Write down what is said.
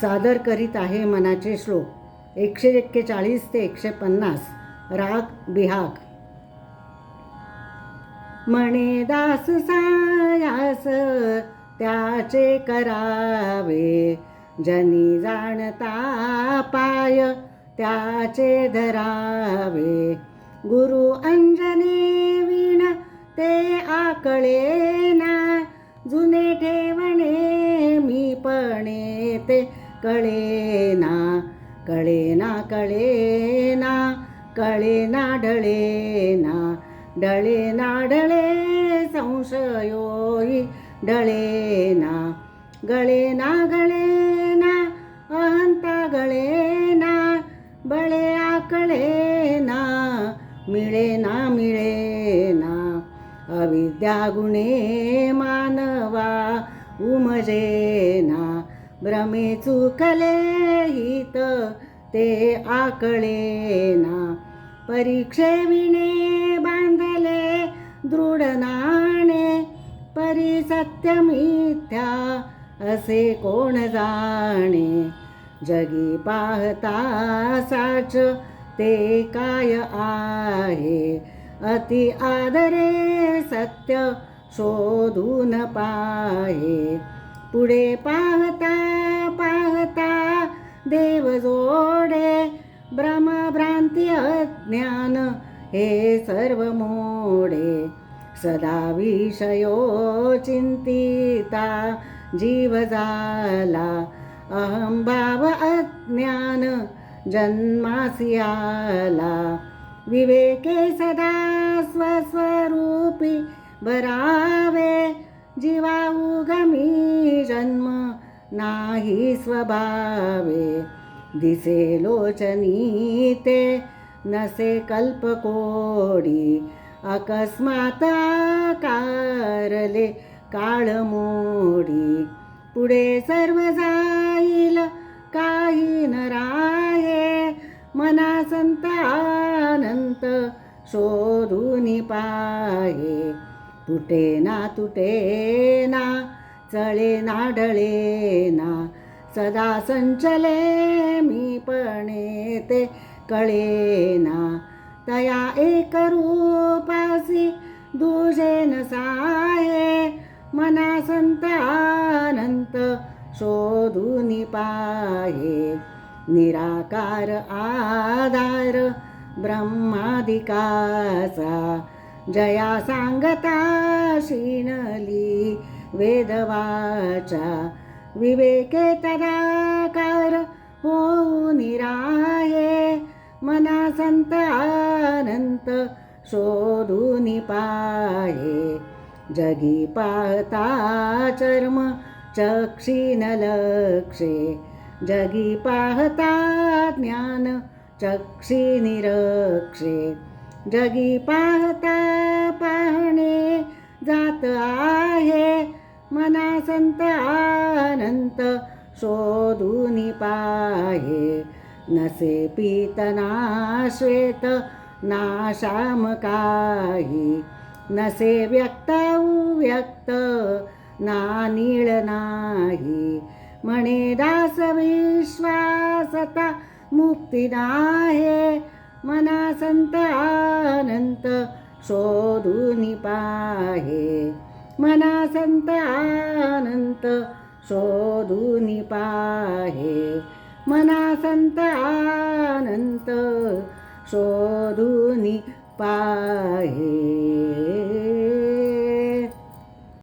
सादर करीत आहे मनाचे श्लोक. एकशे एक्केचाळीस ते एकशे पन्नास. राग बिहाग. म्हणे दास सायास त्याचे करावे. जनी जाणता पाय त्याचे धरावे. गुरु अंजने विण ते आकळे ना जुने ठेवणे मी पणे ते कळे ना कळे ना कळे ना कळे ना ढळे डळे संशयोई डळेना ना गळे ना गळे ना अहंता गळे ना बळे आकळेना ना मिळे ना मिळे ना अविद्या गुणे मानवा उमजेना भ्रमे चुकले हित ते आकळे ना परीक्षे विणे बांधले दृढ नाणे परी सत्य मिथ्या असे कोण जाणे? जगी पाहता साच ते काय आहे? अति आदरे सत्य शोधून पाहे. पुढे पाहता पाहता देव जोडे भ्रमभ्रांती अज्ञान हे सर्व मोडे सदा विषयो चिंतिता जीव झाला अहंभाव अज्ञान जन्मासी आला. विवेके सदा स्वस्वरूपी भरावे जीवा उगमी जन्म नाही स्वभावे. दिसे लोचनी ते नसे कल्पकोडी. अकस्मात कारले काळमोडी पुढे सर्व जाईल काही न राये मना संतानंत शोधून पाहे. तुटे ना तुटे ना चळे ना ढळे ना. सदा संचले मी पणे ते कळे ना. तया एक रूपासी दुजे न साहे मना संतानंत शोधून पाहे. निराकार आधार ब्रह्मादिकाचा. जया सांगता शिणली वेदवाचा विवेके तदाकार हो निराये मना संत अनंत शोधून पाहे जगी पाहता चर्म चक्षीन लक्षे जगी पाहता ज्ञान चक्षी निरक्षे जगी पाहता पाहण मना संत अनंत शोधून पाहे. नसे पीतना श्वेत नाशाम काही. नसे व्यक्त व्यक्त ना नीळ नाही. म्हणे दास विश्वासता मुक्ती नाहे. मना संत अनंत शोधून पाहे. मना संत अनंत शोधून पाहे. मना संत अनंत शोधून पाहे.